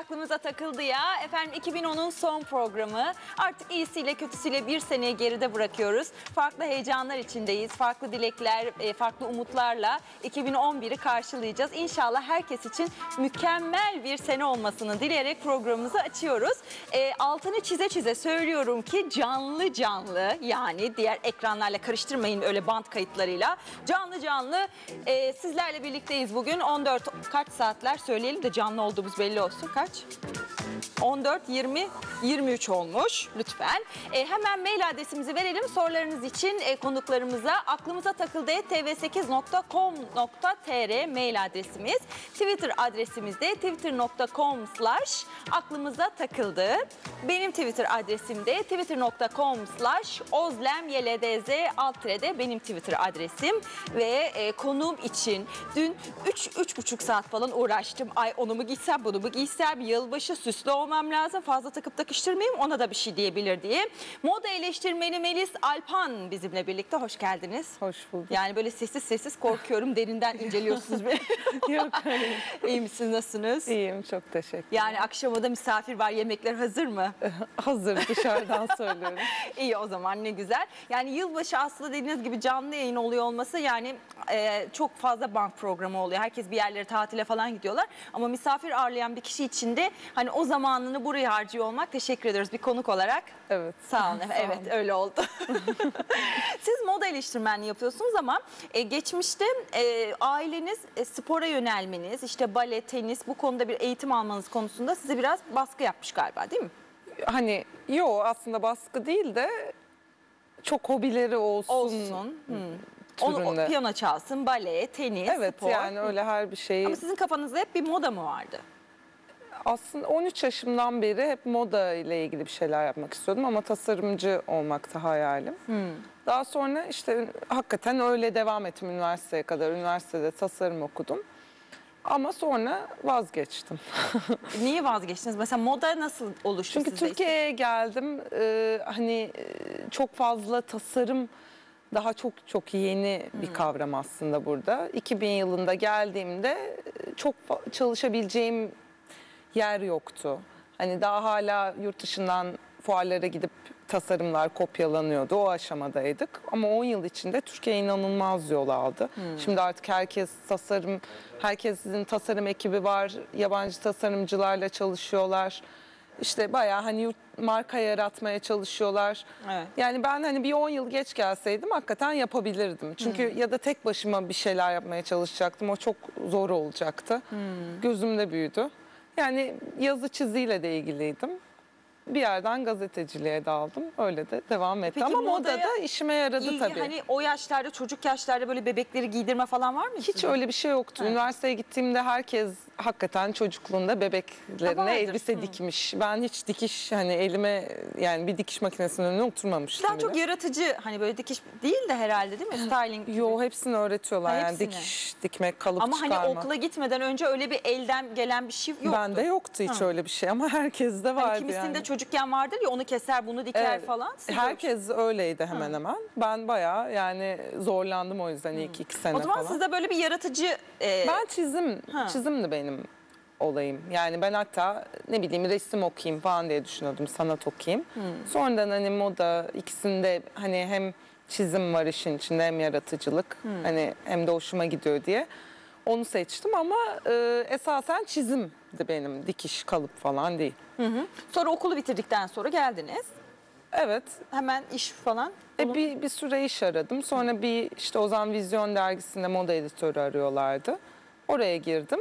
aklımıza takıldı ya. Efendim 2010'un son programı. Artık iyisiyle kötüsüyle bir seneye geride bırakıyoruz. Farklı heyecanlar içindeyiz. Farklı dilekler, e, farklı umutlarla 2011'i karşılayacağız. İnşallah herkes için mükemmel bir sene olmasını dileyerek programımızı açıyoruz. E, altını çize çize söylüyorum ki canlı canlı yani diğer ekranlarla karıştırmayın öyle band kayıtlarıyla. Canlı canlı e, sizlerle birlikteyiz bugün. 14 kaç saatler söyleyelim de canlı olduğumuz belli olsun. Kaç? wygrać. 14, 20, 23 olmuş lütfen. E, hemen mail adresimizi verelim sorularınız için e, konuklarımıza. Aklımıza takıldı tv8.com.tr mail adresimiz. Twitter adresimiz de twitter.com slash aklımıza takıldı. Benim Twitter adresim de twitter.com slash ozlemyldz alt benim Twitter adresim. Ve e, konuğum için dün 3-3,5 saat falan uğraştım. Ay onu mu giysem bunu mu giysem yılbaşı süslü olmam lazım. Fazla takıp takıştırmayayım ona da bir şey diyebilir diye. Moda eleştirmeni Melis Alpan bizimle birlikte. Hoş geldiniz. Hoş bulduk. Yani böyle sessiz sessiz korkuyorum. Derinden inceliyorsunuz beni. Yok hayır. İyi misiniz? Nasılsınız? İyiyim çok teşekkür Yani akşama da misafir var. Yemekler hazır mı? Hazır dışarıdan söylüyorum. İyi o zaman ne güzel. Yani yılbaşı aslında dediğiniz gibi canlı yayın oluyor olması yani e, çok fazla bank programı oluyor. Herkes bir yerlere tatile falan gidiyorlar. Ama misafir ağırlayan bir kişi için de hani o zamanını buraya harcıyor olmak teşekkür ediyoruz bir konuk olarak. Evet. Sağ olun. evet olun. öyle oldu. Siz moda eleştirmenliği yapıyorsunuz ama e, geçmişte e, aileniz e, spora yönelmeniz, işte bale, tenis bu konuda bir eğitim almanız konusunda size biraz baskı yapmış galiba değil mi? Hani yo aslında baskı değil de çok hobileri olsun. Olsun. Hmm. Onu, o, Türünde. piyano çalsın, bale, tenis, Evet spor. yani öyle her bir şeyi. Ama sizin kafanızda hep bir moda mı vardı? Aslında 13 yaşımdan beri hep moda ile ilgili bir şeyler yapmak istiyordum ama tasarımcı olmakta hayalim. Daha sonra işte hakikaten öyle devam ettim üniversiteye kadar. Üniversitede tasarım okudum. Ama sonra vazgeçtim. Niye vazgeçtiniz? Mesela moda nasıl oluştu Çünkü? Türkiye'ye geldim. Ee, hani e, çok fazla tasarım daha çok çok yeni bir kavram aslında burada. 2000 yılında geldiğimde e, çok çalışabileceğim yer yoktu. Hani daha hala yurt dışından fuarlara gidip tasarımlar kopyalanıyordu. O aşamadaydık. Ama 10 yıl içinde Türkiye inanılmaz yol aldı. Şimdi artık herkes tasarım, herkesin tasarım ekibi var. Yabancı tasarımcılarla çalışıyorlar. İşte bayağı hani yurt marka yaratmaya çalışıyorlar. Evet. Yani ben hani bir 10 yıl geç gelseydim hakikaten yapabilirdim. Çünkü ya da tek başıma bir şeyler yapmaya çalışacaktım. O çok zor olacaktı. Gözümde büyüdü. Yani yazı çiziyle de ilgiliydim. Bir yerden gazeteciliğe daldım. Öyle de devam etti. Peki Ama modaya moda da işime yaradı İlgi, tabii. Hani o yaşlarda, çocuk yaşlarda böyle bebekleri giydirme falan var mı? Hiç sizin? öyle bir şey yoktu. Ha. Üniversiteye gittiğimde herkes hakikaten çocukluğunda Ha, bebeklerine vardır. elbise Hı. dikmiş. Ben hiç dikiş hani elime yani bir dikiş makinesinin önüne oturmamıştım Daha bile. çok yaratıcı hani böyle dikiş değil de herhalde değil mi? Styling gibi. Yo hepsini öğretiyorlar Ha, yani hepsini. dikiş, dikmek, kalıp Ama çıkarma. hani okula gitmeden önce öyle bir elden gelen bir şey yoktu. Bende yoktu hiç Ha. öyle bir şey ama herkeste vardı Hani kimisinde yani. Çocukken vardır ya onu keser bunu diker Evet. falan. Siz Herkes öyleydi hemen hemen. Ben bayağı yani zorlandım o yüzden ilk iki sene o zaman falan. sizde böyle bir yaratıcı e, Ben çizim, Ha. çizimdi benim olayım. Yani ben hatta ne bileyim resim okuyayım falan diye düşünüyordum, sanat okuyayım. Sonradan hani moda ikisinde hani hem çizim var işin içinde hem yaratıcılık. Hani hem de hoşuma gidiyor diye. Onu seçtim ama e, esasen çizimdi benim. Dikiş, kalıp falan değil. sonra okulu bitirdikten sonra geldiniz. Evet. Hemen iş falan. E, bir, bir süre iş aradım. Sonra bir işte o zaman Vizyon dergisinde moda editörü arıyorlardı. Oraya girdim.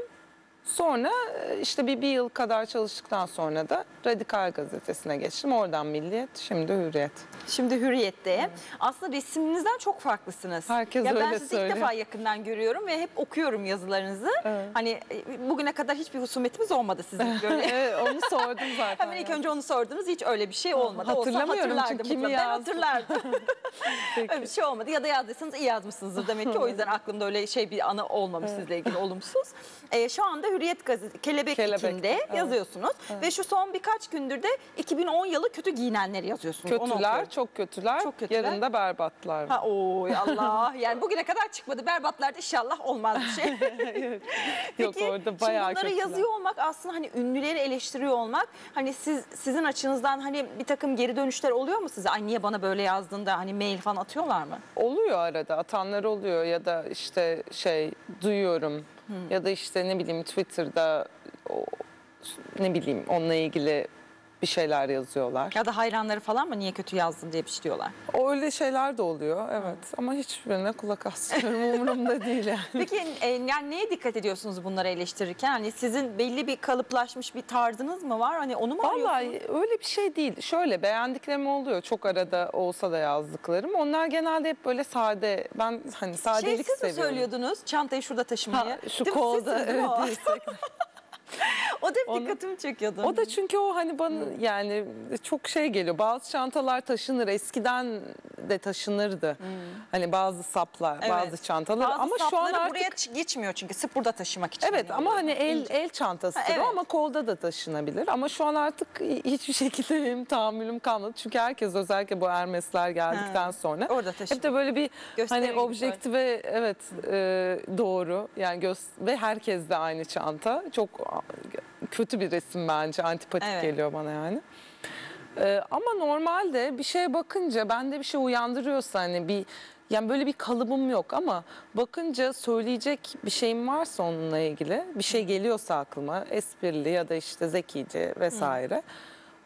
Sonra e, işte bir, bir yıl kadar çalıştıktan sonra da Radikal Gazetesi'ne geçtim. Oradan Milliyet, şimdi Hürriyet. Şimdi Hürriyet'te. Aslında resminizden çok farklısınız. Herkes ya ben öyle sizi söylüyor. ilk defa yakından görüyorum ve hep okuyorum yazılarınızı. Evet. Hani e, bugüne kadar hiçbir husumetimiz olmadı sizin böyle. Evet, onu sordum zaten. Hemen ilk önce onu sordunuz. Hiç öyle bir şey olmadı. Olsa Hatırlamıyorum çünkü hatırlardım kimi. Ben hatırlardım. Öyle bir şey olmadı. Ya da yazdıysanız iyi yazmışsınızdır demek ki. O yüzden aklımda öyle şey bir anı olmamış sizle ilgili olumsuz. Ee, şu anda Hürriyet Gazetesi Kelebek, Kelebek, içinde evet. yazıyorsunuz. Ve şu son birkaç gündür de 2010 yılı kötü giyinenleri yazıyorsunuz. Kötüler, çok kötüler. Çok kötüler. Yarın da berbatlar. Ha oy Allah. Yani bugüne kadar çıkmadı. Berbatlarda inşallah olmaz bir şey. Yok Peki, orada bayağı şimdi bunları kötüler. yazıyor olmak aslında hani ünlüleri eleştiriyor olmak hani siz sizin açınızdan hani bir takım geri dönüşler oluyor mu size? Ay niye bana böyle yazdın da hani mail falan atıyorlar mı? Oluyor arada atanlar oluyor ya da işte şey duyuyorum ya da işte ne bileyim Twitter'da o, ne bileyim onunla ilgili bir şeyler yazıyorlar. Ya da hayranları falan mı niye kötü yazdın diye bir şey diyorlar. O öyle şeyler de oluyor evet ama hiçbirine kulak asmıyorum umurumda değil yani. Peki e, yani neye dikkat ediyorsunuz bunları eleştirirken? Hani sizin belli bir kalıplaşmış bir tarzınız mı var? Hani onu mu arıyorsunuz? Vallahi öyle bir şey değil. Şöyle beğendiklerim oluyor. Çok arada olsa da yazdıklarım. Onlar genelde hep böyle sade. Ben hani Şey sadelik siz mi seviyorum. söylüyordunuz çantayı şurada taşımayı? Ha, şu Değil mi? kolda Sizsiniz değil mi evet o? dirsek. O da hep Onu- dikkatimi çekiyordu. O da çünkü o hani bana yani çok şey geliyor. Bazı çantalar taşınır. Eskiden de taşınırdı. Hani bazı saplar, Evet. bazı çantalar Bazı ama şu an sapları artık buraya ç- geçmiyor çünkü sırf burada taşımak için. Evet ama hani el el çantasıdır Ha, evet. o ama kolda da taşınabilir. Ama şu an artık hiçbir şekilde benim tahammülüm kalmadı. Çünkü herkes özellikle bu Ermesler geldikten Ha, sonra orada hep de böyle bir Gösteri hani gibi objektife evet e, doğru yani göz ve herkes de aynı çanta. Çok kötü bir resim bence antipatik Evet. geliyor bana yani. Ee, ama normalde bir şeye bakınca bende bir şey uyandırıyorsa hani bir yani böyle bir kalıbım yok ama bakınca söyleyecek bir şeyim varsa onunla ilgili bir şey geliyorsa aklıma esprili ya da işte zekice vesaire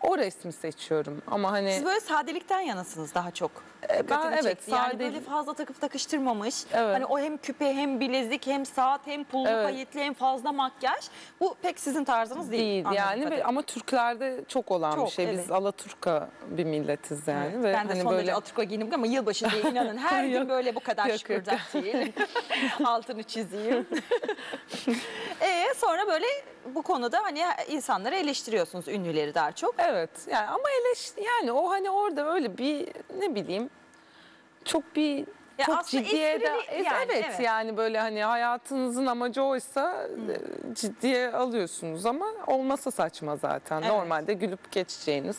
o resmi seçiyorum ama hani Siz böyle sadelikten yanasınız daha çok. Ben Dikkatimi evet, çekti. Yani böyle fazla takıp takıştırmamış. Evet. Hani o hem küpe hem bilezik hem saat hem pullu Evet. payetli hem fazla makyaj. Bu pek sizin tarzınız değil. değil yani ve- ama Türklerde çok olan Çok, bir şey. evet. Biz Alaturka bir milletiz yani Evet, ve ben de hani son derece böyle Aturko giyindim ama yılbaşı diye inanın her gün böyle bu kadar Yok, değil. Altını çizeyim. e sonra böyle bu konuda hani insanları eleştiriyorsunuz ünlüleri daha çok. Evet yani ama eleş yani o hani orada öyle bir ne bileyim çok bir Ya çok ciddiye de yani, evet, evet. yani böyle hani hayatınızın amacı oysa e, ciddiye alıyorsunuz ama olmasa saçma zaten. Evet. Normalde gülüp geçeceğiniz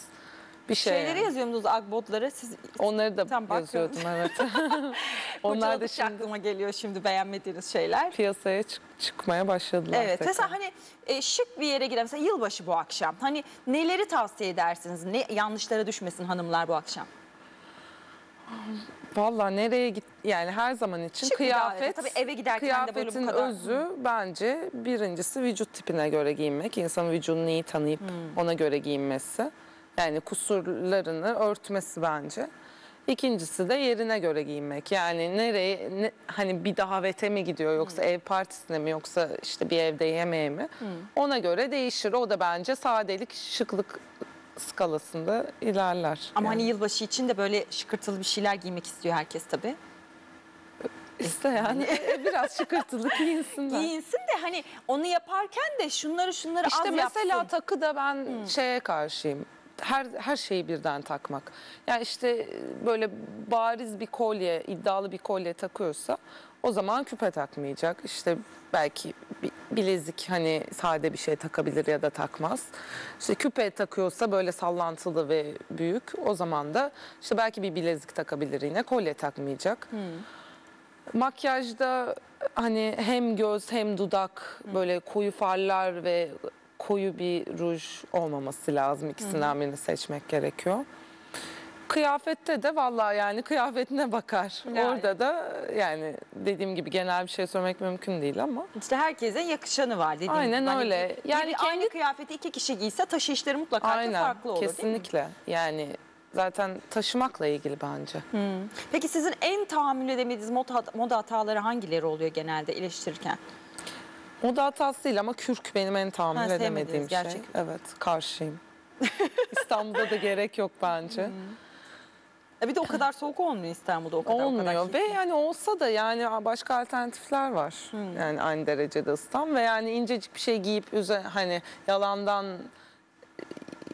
bir şey. Şeyleri yani. yazıyor musunuz agbotları? Siz Onları da Tam yazıyordum evet. Onlar da şimdi aklıma geliyor şimdi beğenmediğiniz şeyler. piyasaya çık- çıkmaya başladılar. Evet. tekrar. Mesela hani e, şık bir yere giren mesela yılbaşı bu akşam. Hani neleri tavsiye edersiniz? Ne yanlışlara düşmesin hanımlar bu akşam? Vallahi nereye git yani her zaman için Şık kıyafet Tabii eve giderken de böyle bu kıyafetin kadar- özü bence birincisi vücut tipine göre giyinmek. İnsanın vücudunu iyi tanıyıp Hmm. ona göre giyinmesi. Yani kusurlarını örtmesi bence. İkincisi de yerine göre giyinmek. Yani nereye ne- hani bir davete mi gidiyor yoksa Hmm. ev partisine mi yoksa işte bir evde yemeğe mi? Ona göre değişir. O da bence sadelik, şıklık skalasında ilerler. Ama Yani hani yılbaşı için de böyle şıkırtılı bir şeyler giymek istiyor herkes tabii. isteyen biraz şıkırtılı giyinsinler. Giyinsin de hani onu yaparken de şunları şunları İşte az mesela yapsın. takı da ben şeye karşıyım. Her her şeyi birden takmak. Yani işte böyle bariz bir kolye, iddialı bir kolye takıyorsa o zaman küpe takmayacak. İşte belki bir bilezik hani sade bir şey takabilir ya da takmaz. İşte küpe takıyorsa böyle sallantılı ve büyük o zaman da işte belki bir bilezik takabilir yine kolye takmayacak. Makyajda hani hem göz hem dudak böyle koyu farlar ve koyu bir ruj olmaması lazım. İkisinden birini seçmek gerekiyor. Kıyafette de vallahi yani kıyafetine bakar. Yani. Orada da yani dediğim gibi genel bir şey söylemek mümkün değil ama İşte herkese yakışanı var dediğim Aynen gibi. Hani öyle. Yani kendi- aynı kıyafeti iki kişi giyse taşıyışları mutlaka ki aynen farklı olur değil mi? kesinlikle yani zaten taşımakla ilgili bence. Peki sizin en tahammül edemediğiniz moda, moda hataları hangileri oluyor genelde eleştirirken? Moda hatası değil ama kürk benim en tahammül Ha, edemediğim şey. gerçek. Evet karşıyım. İstanbul'da da gerek yok bence. E bir de o kadar soğuk olmuyor İstanbul'da o kadar. o kadar Olmuyor ve yani olsa da yani başka alternatifler var. Yani aynı derecede ıslan ve yani incecik bir şey giyip üze, hani yalandan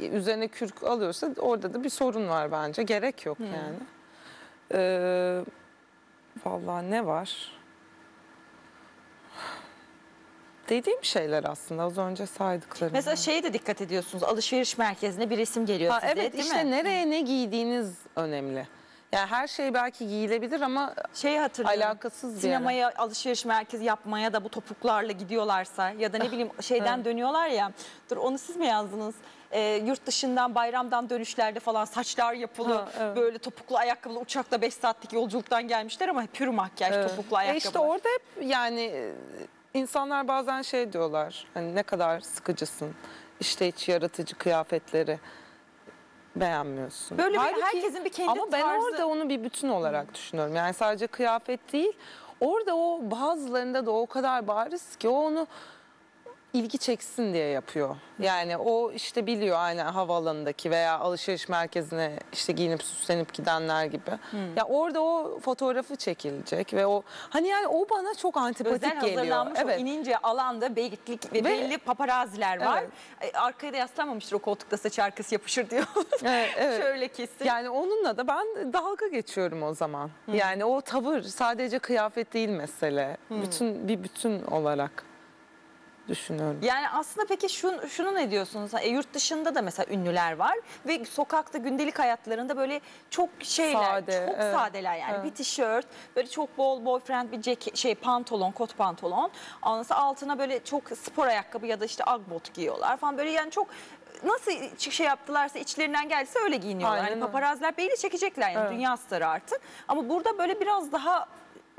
e, üzerine kürk alıyorsa orada da bir sorun var bence. Gerek yok yani. Ee, vallahi ne var? dediğim şeyler aslında az önce saydıklarım. Mesela şeye de dikkat ediyorsunuz. Alışveriş merkezine bir resim geliyor Ha, size evet değil işte mi? nereye ne giydiğiniz önemli. Yani her şey belki giyilebilir ama Şeyi hatırlıyorum. alakasız bir Sinemaya alışveriş merkezi yapmaya da bu topuklarla gidiyorlarsa ya da ne bileyim şeyden dönüyorlar ya. Dur onu siz mi yazdınız? Ee, yurt dışından bayramdan dönüşlerde falan saçlar yapılı Ha, evet. böyle topuklu ayakkabılı uçakta 5 saatlik yolculuktan gelmişler ama pür makyaj topuklu E ayakkabı. işte orada hep yani e, insanlar bazen şey diyorlar. Hani ne kadar sıkıcısın. İşte hiç yaratıcı kıyafetleri beğenmiyorsun. Böyle bir- Halbuki- herkesin bir kendi Ama ben tarzı- orada onu bir bütün olarak düşünüyorum. Yani sadece kıyafet değil. Orada o bazılarında da o kadar bariz ki o onu ilgi çeksin diye yapıyor. Yani o işte biliyor aynen havaalanındaki veya alışveriş merkezine işte giyinip süslenip gidenler gibi. Ya orada o fotoğrafı çekilecek ve o hani yani o bana çok antipatik Özel geliyor. hazırlanmış Evet. o inince alanda belirtlik ve belli paparaziler var. E, Arkaya da yaslanmamıştır o koltukta saç arkası yapışır diyor. Evet, evet. Şöyle kesin. Yani onunla da ben dalga geçiyorum o zaman. Yani o tavır sadece kıyafet değil mesele. Bütün bir bütün olarak düşünüyorum. Yani aslında peki şunu, şunu ne diyorsunuz? E, yurt dışında da mesela ünlüler var ve sokakta gündelik hayatlarında böyle çok şeyler, Sade, çok evet. sadeler yani. Evet. Bir tişört, böyle çok bol boyfriend bir ceket, şey pantolon, kot pantolon. Ondan altına böyle çok spor ayakkabı ya da işte agbot giyiyorlar falan böyle yani çok nasıl şey yaptılarsa içlerinden geldiyse öyle giyiniyorlar. Aynen Hani öyle. paparaziler belli çekecekler yani Evet. dünya starı artık. Ama burada böyle biraz daha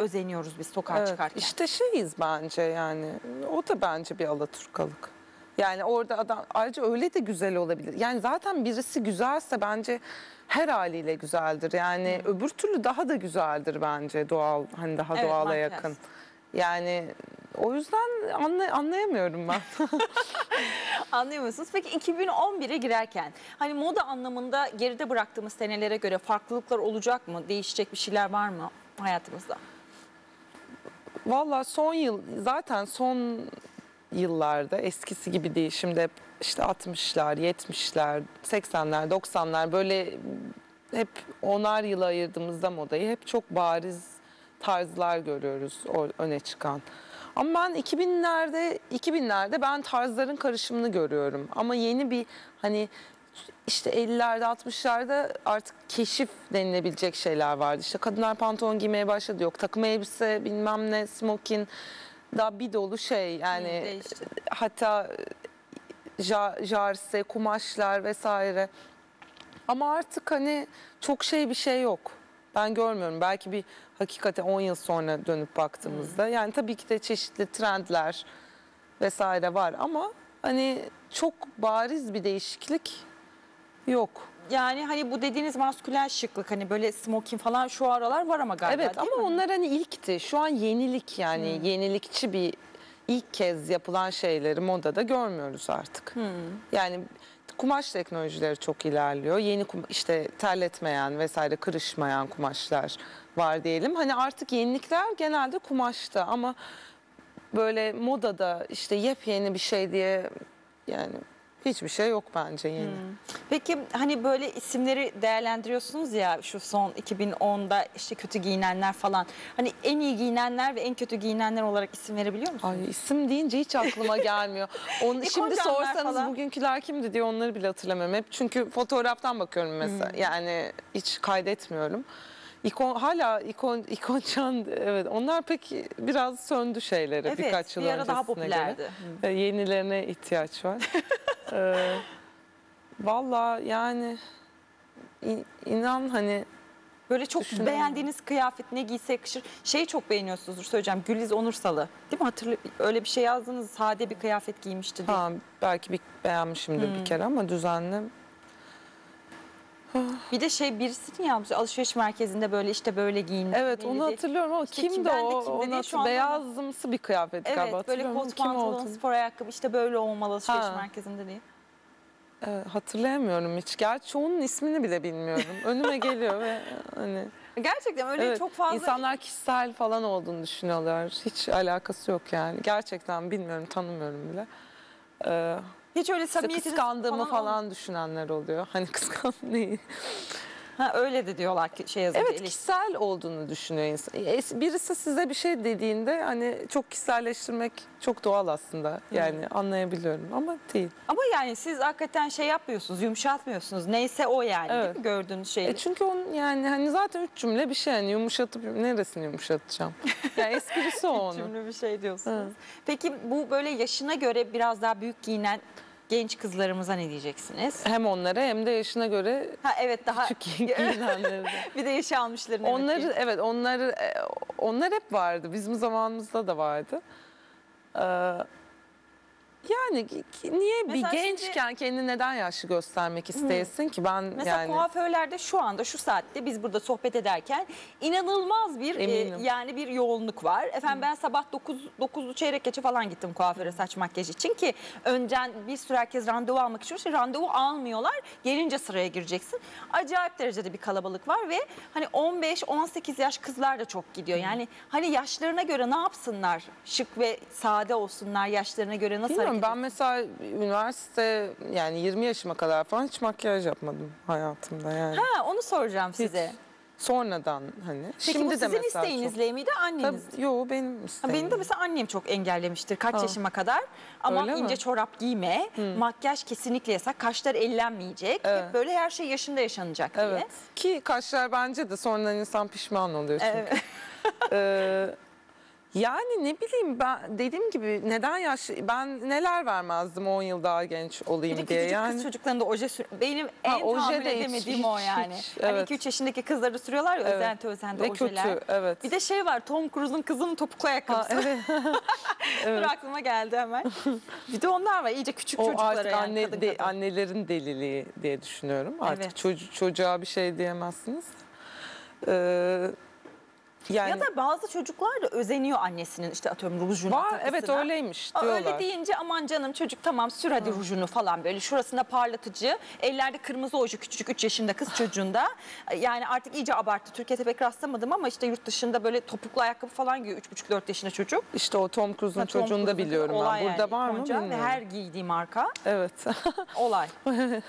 özeniyoruz biz sokağa Evet, çıkarken. İşte şeyiz bence yani. O da bence bir Alaturkalık. Yani orada adam ayrıca öyle de güzel olabilir. Yani zaten birisi güzelse bence her haliyle güzeldir. Yani öbür türlü daha da güzeldir bence doğal hani daha Evet, doğala makyaj. yakın. Yani o yüzden anlay- anlayamıyorum ben. Anlıyor musunuz? Peki 2011'e girerken hani moda anlamında geride bıraktığımız senelere göre farklılıklar olacak mı? Değişecek bir şeyler var mı hayatımızda? Valla son yıl zaten son yıllarda eskisi gibi değil. Şimdi işte 60'lar, 70'ler, 80'ler, 90'lar böyle hep onar yıla ayırdığımızda modayı hep çok bariz tarzlar görüyoruz öne çıkan. Ama ben 2000'lerde 2000'lerde ben tarzların karışımını görüyorum. Ama yeni bir hani işte 50'lerde 60'larda artık keşif denilebilecek şeyler vardı. İşte kadınlar pantolon giymeye başladı. Yok takım elbise bilmem ne smokin daha bir dolu şey yani değişti. hatta ja- jarse kumaşlar vesaire. Ama artık hani çok şey bir şey yok. Ben görmüyorum. Belki bir hakikaten 10 yıl sonra dönüp baktığımızda. Yani tabii ki de çeşitli trendler vesaire var ama hani çok bariz bir değişiklik yok. Yani hani bu dediğiniz maskülen şıklık hani böyle smoking falan şu aralar var ama galiba Evet ama mi? onlar hani ilkti. Şu an yenilik yani yenilikçi bir ilk kez yapılan şeyleri modada görmüyoruz artık. Yani kumaş teknolojileri çok ilerliyor. Yeni işte terletmeyen vesaire kırışmayan kumaşlar var diyelim. Hani artık yenilikler genelde kumaşta ama böyle modada işte yepyeni bir şey diye yani hiçbir şey yok bence yeni. Peki hani böyle isimleri değerlendiriyorsunuz ya şu son 2010'da işte kötü giyinenler falan. Hani en iyi giyinenler ve en kötü giyinenler olarak isim verebiliyor musunuz? Ay isim deyince hiç aklıma gelmiyor. Onu şimdi İkoncanlar sorsanız falan. bugünküler kimdi diye onları bile hatırlamıyorum. Hep çünkü fotoğraftan bakıyorum mesela. Hmm. Yani hiç kaydetmiyorum. İkon, hala ikon, ikoncan evet onlar pek biraz söndü şeyleri Evet, birkaç yıl bir ara daha popülerdi. göre. Yenilerine ihtiyaç var. ee, Valla yani in- inan hani Böyle çok Düşünüyorum. beğendiğiniz kıyafet ne giyse yakışır. Şeyi çok beğeniyorsunuzdur söyleyeceğim. Güliz Onursalı. Değil mi? Hatırlı öyle bir şey yazdınız. Sade bir kıyafet giymişti diye. ha, belki bir beğenmişimdir Hmm. bir kere ama düzenli Bir de şey birisini yazmış. Alışveriş merkezinde böyle işte böyle giyin. Evet belli onu değil. hatırlıyorum ama İşte kim- kimdi de o? kimdi o diye nasıl şu anda- beyazımsı bir kıyafet galiba Evet böyle hatırlıyorum ama kot kim pantolon, olduğunu- spor ayakkabı işte böyle olmalı alışveriş Ha. merkezinde diye. Evet, hatırlayamıyorum hiç. Gerçi onun ismini bile bilmiyorum. Önüme geliyor ve hani Gerçekten öyle evet, çok fazla insanlar kişisel falan olduğunu düşünüyorlar. Hiç alakası yok yani. Gerçekten bilmiyorum, tanımıyorum bile. Ee, hiç öyle işte samimiyetiniz kıskandığımı falan, düşünenler oluyor. Hani kıskan neyi? Ha, öyle de diyorlar ki şey yazınca. Evet kişisel olduğunu düşünüyor insan. Es- Birisi size bir şey dediğinde hani çok kişiselleştirmek çok doğal aslında. Yani anlayabiliyorum ama değil. Ama yani siz hakikaten şey yapmıyorsunuz, yumuşatmıyorsunuz. Neyse o yani değil Evet. mi gördüğünüz şey? E çünkü onun yani hani zaten üç cümle bir şey yani yumuşatıp neresini yumuşatacağım? Yani esprisi o onun. Cümle bir şey diyorsunuz. Peki bu böyle yaşına göre biraz daha büyük giyinen genç kızlarımıza ne diyeceksiniz? Hem onlara hem de yaşına göre Ha evet daha küçük giyinenleri de. bir de yaşı almışların evet Onları ki. evet onları e, onlar hep vardı. Bizim zamanımızda da vardı. Ee, yani ki- ki- niye Mesela bir gençken kendini neden yaşlı göstermek isteyesin ki ben Mesela yani kuaförlerde şu anda şu saatte biz burada sohbet ederken inanılmaz bir e, Eminim. yani bir yoğunluk var. Efendim ben sabah 9 9'lu çeyrek geçe falan gittim kuaföre saç makyaj için ki önceden bir sürü herkes randevu almak istiyor. İşte randevu almıyorlar. Gelince sıraya gireceksin. Acayip derecede bir kalabalık var ve hani 15 18 yaş kızlar da çok gidiyor. Yani hani yaşlarına göre ne yapsınlar? Şık ve sade olsunlar. Yaşlarına göre nasıl bilmiyorum hareket ben mesela üniversite yani 20 yaşıma kadar falan hiç makyaj yapmadım hayatımda yani. Ha onu soracağım size. Sonradan hani. Peki Şimdi bu de sizin mesela isteğinizle miydi çok. anneniz? Tabii, yo benim Ha, isteğim. Benim de mesela annem çok engellemiştir kaç Ha. yaşıma kadar. Ama Öyle mi? ince çorap giyme, makyaj kesinlikle yasak, kaşlar ellenmeyecek. Evet. Böyle her şey yaşında yaşanacak diye. Evet. Ki kaşlar bence de sonradan insan pişman oluyor çünkü. Evet. Ee, yani ne bileyim ben dediğim gibi neden yaşlı ben neler vermezdim 10 yıl daha genç Bir olayım de diye küçücük yani. kız çocuklarında oje sür... Benim en oje tahammül de hiç- edemediğim o hiç- yani. hiç, Hani evet. 2-3 yaşındaki kızları sürüyorlar ya özenti özenti Ve ojeler. kötü evet. Bir de şey var Tom Cruise'un kızının topuklu ayakkabısı. Ha, evet. Dur aklıma geldi hemen. bir de onlar var iyice küçük o çocuklara artık yani. anne, kadın de- kadın. annelerin deliliği diye düşünüyorum. Artık Evet. çocu- çocuğa bir şey diyemezsiniz. Ee, yani Ya da bazı çocuklar da özeniyor annesinin işte atıyorum rujuna var takısına. evet öyleymiş diyorlar. Öyle deyince aman canım çocuk tamam sür hadi rujunu falan böyle şurasında parlatıcı. Ellerde kırmızı oje küçücük 3 yaşında kız çocuğunda. Yani artık iyice abarttı. Türkiye'de pek rastlamadım ama işte yurt dışında böyle topuklu ayakkabı falan giyiyor 3,5-4 yaşında çocuk. İşte o Tom Cruise'un çocuğunu da biliyorum ben. Burada yani var mı ikonca Ve bilmiyorum. her giydiği marka Evet. olay.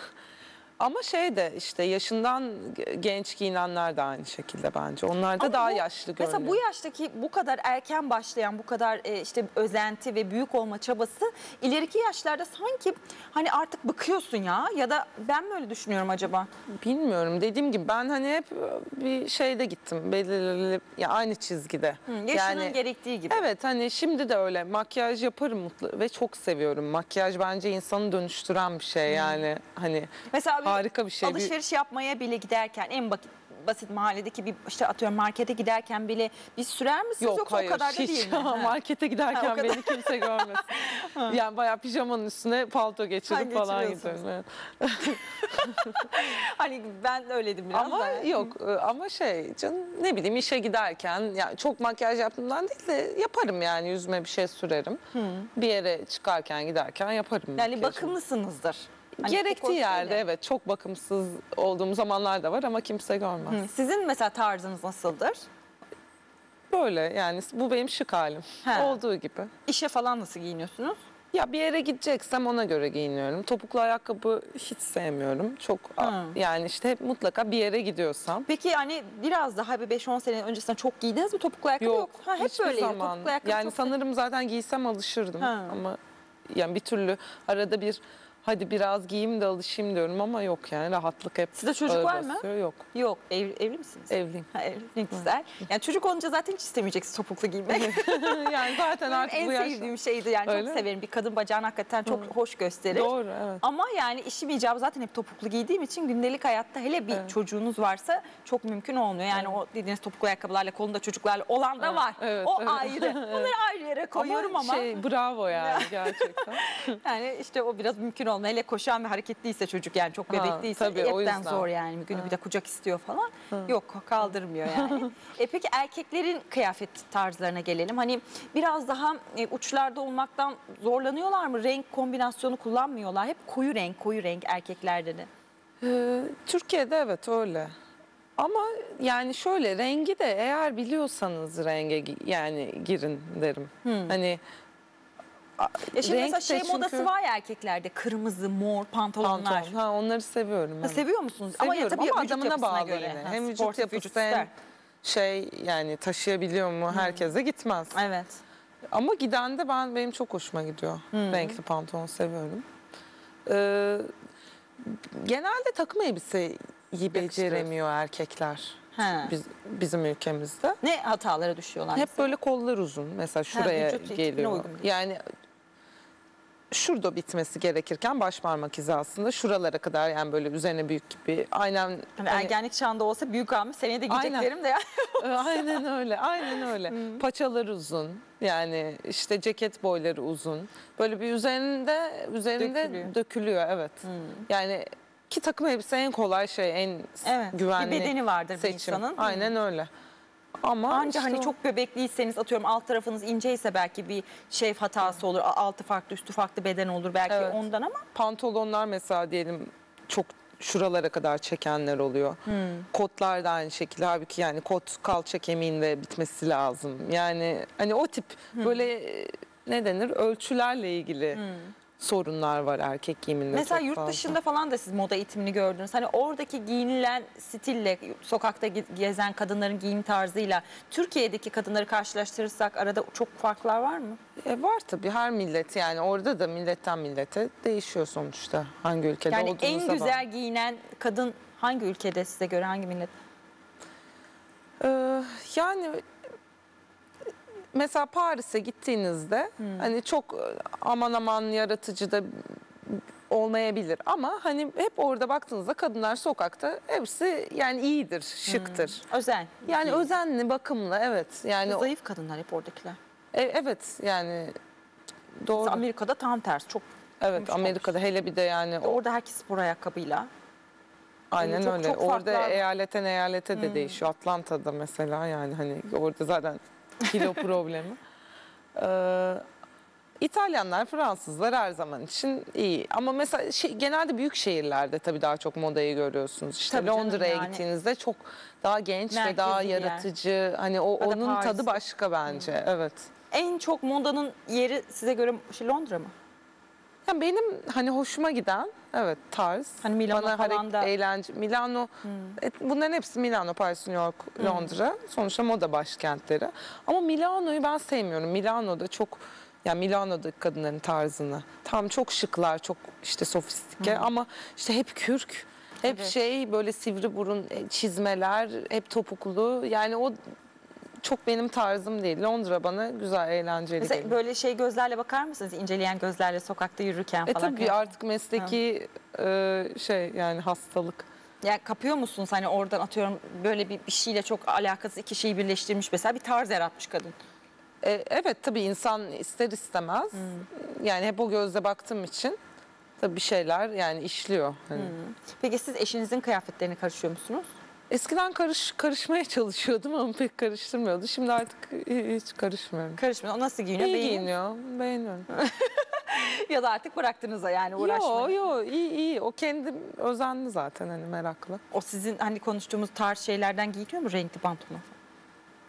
Ama şey de işte yaşından genç giyinenler de aynı şekilde bence. Onlar da Ama daha bu- yaşlı görünüyor. Mesela bu yaştaki bu kadar erken başlayan bu kadar e, işte özenti ve büyük olma çabası ileriki yaşlarda sanki hani artık bıkıyorsun ya ya da ben mi öyle düşünüyorum acaba? Bilmiyorum. Dediğim gibi ben hani hep bir şeyde gittim. Belirli ya aynı çizgide. Hı, yaşının gerektiği gibi. Evet hani şimdi de öyle makyaj yaparım mutlu ve çok seviyorum. Makyaj bence insanı dönüştüren bir şey yani hani Mesela bir harika bir şey. Bir- alışveriş yapmaya bile giderken en basit basit mahalledeki bir işte atıyorum markete giderken bile biz sürer misiniz Yok yoksa hayır o kadar da hiç. değil mi? Markete giderken Ha, beni kimse görmesin. yani bayağı pijamanın üstüne palto geçirip falan gidiyorum. Hani ben öyleydim biraz Ama da. yok e, ama şey canım ne bileyim işe giderken yani çok makyaj yaptığımdan değil de yaparım yani yüzüme bir şey sürerim. Bir yere çıkarken giderken yaparım. Yani makyajımı. bakımlısınızdır. Hani Gerektiği yerde de. evet çok bakımsız olduğum zamanlar da var ama kimse görmez. Hı, Sizin mesela tarzınız nasıldır? Böyle yani bu benim şık halim. He. Olduğu gibi. İşe falan nasıl giyiniyorsunuz? Ya bir yere gideceksem ona göre giyiniyorum. Topuklu ayakkabı hiç sevmiyorum. Çok Hı. yani işte hep mutlaka bir yere gidiyorsam. Peki hani biraz daha bir 5-10 sene öncesinden çok giydiniz mi topuklu ayakkabı yok? Ha, hep böyleydi. zaman. Topuklu ayakkabı Yani çok sanırım zaten giysem alışırdım Ha. ama yani bir türlü arada bir hadi biraz giyeyim de alışayım diyorum ama yok yani rahatlık hep Sizde çocuk var mı? basıyor. Yok. Yok. Ev, evli misiniz? Evliyim. Ha, evli. Ne güzel. Yani çocuk olunca zaten hiç istemeyeceksin topuklu giymek. yani zaten Benim artık en bu yaşta. sevdiğim şeydi yani Öyle çok mi? severim. Bir kadın bacağını hakikaten çok hoş gösterir. Doğru evet. Ama yani işim icabı zaten hep topuklu giydiğim için gündelik hayatta hele bir çocuğunuz varsa çok mümkün olmuyor. Yani o dediğiniz topuklu ayakkabılarla kolunda çocuklarla olan da var. evet, o evet. ayrı. Bunları ayrı yere koyuyorum ama, şey bravo yani gerçekten. yani işte o biraz mümkün olmuyor. Hele koşan ve hareketliyse çocuk yani çok Ha, bebek değilse tabii, o hepten yüzden. zor yani. Bir günü bir de kucak istiyor falan. Yok kaldırmıyor yani. e peki erkeklerin kıyafet tarzlarına gelelim. Hani biraz daha e, uçlarda olmaktan zorlanıyorlar mı? Renk kombinasyonu kullanmıyorlar. Hep koyu renk, koyu renk erkeklerde de. Ee, Türkiye'de evet öyle. Ama yani şöyle rengi de eğer biliyorsanız renge gi- yani girin derim. Hani Ya şimdi Renk mesela de şey çünkü- modası var ya erkeklerde kırmızı, mor pantolonlar. Pantolon. Ha, onları seviyorum. Ha, evet. Seviyor musunuz? Seviyorum Ama ya tabii ama vücut adamına yapısına bağlı göre. yine. Ha, hem vücut sportif yapısı hem ister. şey yani taşıyabiliyor mu herkese gitmez. Evet. Ama giden de ben benim çok hoşuma gidiyor. Renkli pantolon seviyorum. Ee, genelde takım elbiseyi beceremiyor erkekler Ha. biz, bizim ülkemizde. Ne hatalara düşüyorlar? Hep böyle kollar uzun. Mesela şuraya vücut geliyor. uygun değil. Yani şurada bitmesi gerekirken baş parmak hizasında şuralara kadar yani böyle üzerine büyük gibi aynen Hani hani- ergenlik çağında olsa büyük almış seneye de Aynen. giyeceklerim de ya. aynen öyle aynen öyle paçalar uzun yani işte ceket boyları uzun böyle bir üzerinde üzerinde Dökülüyor. dökülüyor, evet yani ki takım elbise en kolay şey en Evet. güvenli bir bedeni vardır bir seçim insanın. aynen öyle ama Anca işte hani o- çok göbekliyseniz atıyorum alt tarafınız inceyse belki bir şey hatası olur. Altı farklı üstü farklı beden olur belki Evet. ondan ama pantolonlar mesela diyelim çok şuralara kadar çekenler oluyor. Hmm. Kotlar da aynı şekilde. Halbuki yani kot kalça kemiğinde bitmesi lazım. Yani hani o tip Hmm. böyle e, ne denir ölçülerle ilgili sorunlar var erkek giyiminde Mesela çok yurt fazla. dışında falan da siz moda eğitimini gördünüz. Hani oradaki giyinilen stille sokakta ge- gezen kadınların giyim tarzıyla Türkiye'deki kadınları karşılaştırırsak arada çok farklar var mı? E var tabii her millet yani orada da milletten millete değişiyor sonuçta hangi ülkede Yani olduğunuza en bağlı. güzel giyinen kadın hangi ülkede size göre hangi millet? Ee, yani mesela Paris'e gittiğinizde Hmm. hani çok aman aman yaratıcı da olmayabilir ama hani hep orada baktığınızda kadınlar sokakta hepsi yani iyidir, şıktır. Özel. Yani giyim. özenli, bakımlı evet. Yani zayıf kadınlar hep oradakiler. e- evet yani doğru. Mesela Amerika'da tam tersi. Çok Evet. Amerika'da hele bir de yani o- orada herkes spor ayakkabıyla. aynen çok- öyle. çok farklı orada var. Hmm. eyaletten eyalete de değişiyor. Atlanta'da mesela yani hani orada zaten kilo problemi. Ee, İtalyanlar, Fransızlar her zaman için iyi. Ama mesela şey, genelde büyük şehirlerde tabii daha çok modayı görüyorsunuz. İşte Tabii canım Londra'ya yani. gittiğinizde çok daha genç ve daha bir yer. yaratıcı. Hani o Ya da onun Paris. tadı başka bence. Evet. En çok modanın yeri size göre şey Londra mı? Yani benim hani hoşuma giden evet tarz. Hani Milano Bana falan hareket- da- eğlence. Milano et- bunların hepsi Milano, Paris, New York, Londra. Sonuçta moda başkentleri. Ama Milano'yu ben sevmiyorum. Milano'da çok yani Milano'daki kadınların tarzını. Tam çok şıklar, çok işte sofistike ama işte hep kürk. Hep şey böyle sivri burun e, çizmeler, hep topuklu. Yani o çok benim tarzım değil. Londra bana güzel, eğlenceli Mesela geliyor. böyle şey gözlerle bakar mısınız? İnceleyen gözlerle sokakta yürürken E falan. tabii artık mesleki e, şey yani hastalık. Yani kapıyor musunuz hani oradan atıyorum böyle bir, bir şeyle çok alakasız iki şeyi birleştirmiş mesela bir tarz yaratmış kadın. E, evet tabii insan ister istemez. Yani hep o gözle baktığım için tabii bir şeyler yani işliyor. Hani. Peki siz eşinizin kıyafetlerini karışıyor musunuz? Eskiden karış karışmaya çalışıyordum ama pek karıştırmıyordu. Şimdi artık hiç karışmıyorum. Karışmıyor. O nasıl giyiniyor? İyi Beğeniyor giyiniyor, beğeniyorum. Ya da artık bıraktınız da yani yo uğraşmayın. yo iyi iyi. O kendi özenli zaten hani meraklı. O sizin hani konuştuğumuz tarz şeylerden giyiniyor mu renkli pantolon?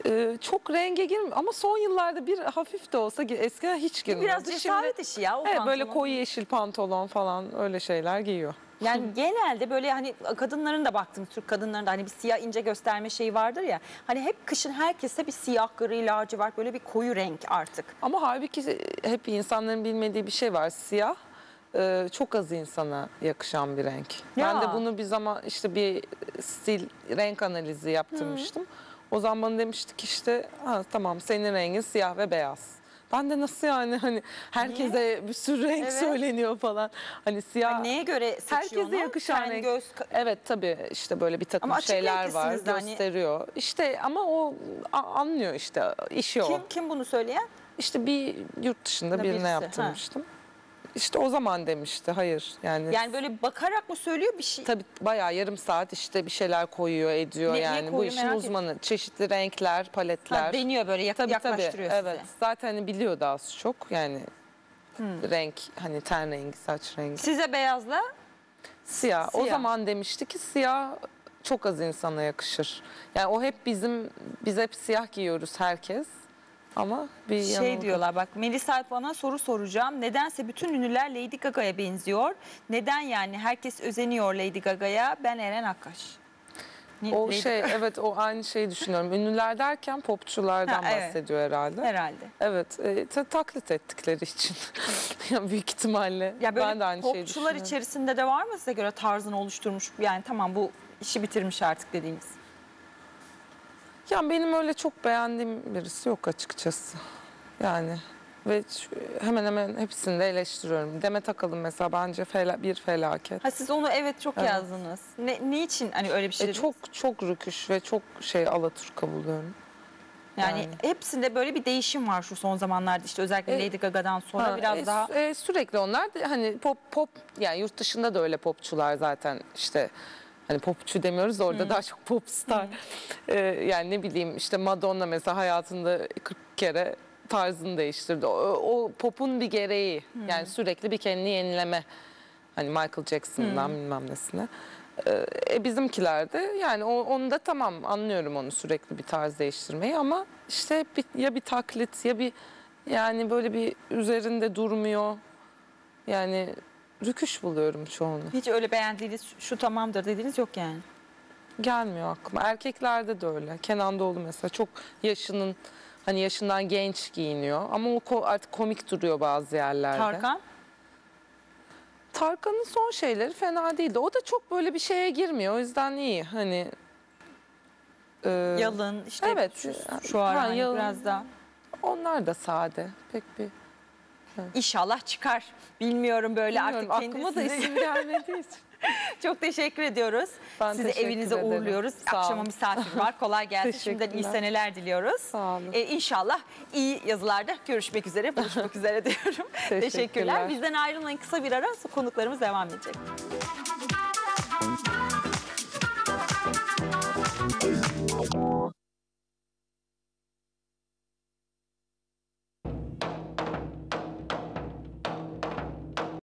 Ee, çok renge girmiyor ama son yıllarda bir hafif de olsa eskiden hiç girmiyordu. Biraz cesaret işi ya o Evet böyle pantolon. koyu yeşil pantolon falan öyle şeyler giyiyor. Yani genelde böyle hani kadınların da baktım Türk kadınların da hani bir siyah ince gösterme şeyi vardır ya. Hani hep kışın herkese bir siyah gri lacivert böyle bir koyu renk artık. Ama halbuki hep insanların bilmediği bir şey var. Siyah e, çok az insana yakışan bir renk. Ya. Ben de bunu bir zaman işte bir stil renk analizi yaptırmıştım. O zaman bana demiştik işte ha, tamam senin rengin siyah ve beyaz. Ben de nasıl yani hani herkese bir sürü renk Evet. söyleniyor falan. Hani siyah Yani neye göre seçiyor herkese yakışan renk. göz, Evet tabii işte böyle bir takım Ama şeyler var hani- gösteriyor. İşte ama o anlıyor işte işi o. kim kim bunu söyleyen? İşte bir yurt dışında Da birine birisi, ha. İşte o zaman demişti hayır yani. Yani böyle bakarak mı söylüyor bir şey? Tabii bayağı yarım saat işte bir şeyler koyuyor ediyor Ne- ne yani bu koyuyor işin merak uzmanı. Çeşitli renkler, paletler. Ha, deniyor böyle yak- tabii tabii yaklaştırıyor evet. size. Zaten hani biliyordu az çok yani renk hani ten rengi, saç rengi. Size beyazla Siyah. O Siyah. zaman demişti ki siyah çok az insana yakışır. Yani o hep bizim biz hep siyah giyiyoruz herkes. Ama bir Şey yanılgı. diyorlar bak Melis Alp bana soru soracağım. Nedense bütün ünlüler Lady Gaga'ya benziyor. Neden yani herkes özeniyor Lady Gaga'ya? Ben Eren Akkaş. Ni- O Lady- şey evet o aynı şeyi düşünüyorum. Ünlüler derken popçulardan Ha, evet. bahsediyor herhalde. herhalde. Evet, e, ta- taklit ettikleri için. ya büyük ihtimalle. Ya böyle ben de aynı şeyi popçular düşünüyorum. içerisinde de var mı size göre tarzını oluşturmuş? Yani tamam bu işi bitirmiş artık dediğiniz. Ya benim öyle çok beğendiğim birisi yok açıkçası. Yani ve hemen hemen hepsini de eleştiriyorum. Demet Akalın mesela bence fela, bir felaket. Ha siz onu evet çok Evet. yazdınız. Ne, niçin hani öyle bir şey E, çok çok rüküş ve çok şey alaturka buluyorum. Yani, yani. hepsinde böyle bir değişim var şu son zamanlarda işte özellikle E, Lady Gaga'dan sonra Ha, biraz e, daha e, sürekli onlar da hani pop pop yani yurt dışında da öyle popçular zaten işte hani popçu demiyoruz da orada daha çok popstar. E, yani ne bileyim işte Madonna mesela hayatında 40 kere tarzını değiştirdi. O, o popun bir gereği. Yani sürekli bir kendini yenileme. Hani Michael Jackson'dan bilmem nesine. E, e, bizimkilerde yani o, onu da tamam anlıyorum onu sürekli bir tarz değiştirmeyi ama işte hep bir, ya bir taklit ya bir yani böyle bir üzerinde durmuyor. Yani rüküş buluyorum çoğunu. hiç öyle beğendiğiniz şu tamamdır dediğiniz yok yani. Gelmiyor aklıma. Erkeklerde de öyle. Kenan Doğulu mesela çok yaşının hani yaşından genç giyiniyor ama o ko- artık komik duruyor bazı yerlerde. Tarkan Tarkan'ın son şeyleri fena değildi. O da çok böyle bir şeye girmiyor. O yüzden iyi. Hani e, Yalın işte evet. şu, şu ara Ha, hani Yalın. biraz daha onlar da sade. Pek bir İnşallah çıkar. Bilmiyorum böyle bilmiyorum. artık Aklıma da isim gelmediği için. Çok teşekkür ediyoruz. Ben Sizi teşekkür evinize ederim. uğurluyoruz. Sağ Akşama olun. misafir var. Kolay gelsin. Şimdiden iyi seneler diliyoruz. Sağ olun. Ee, inşallah iyi yazılarda görüşmek üzere, buluşmak üzere diyorum. Teşekkürler. Teşekkürler. Bizden ayrılmayın kısa bir ara konuklarımız devam edecek.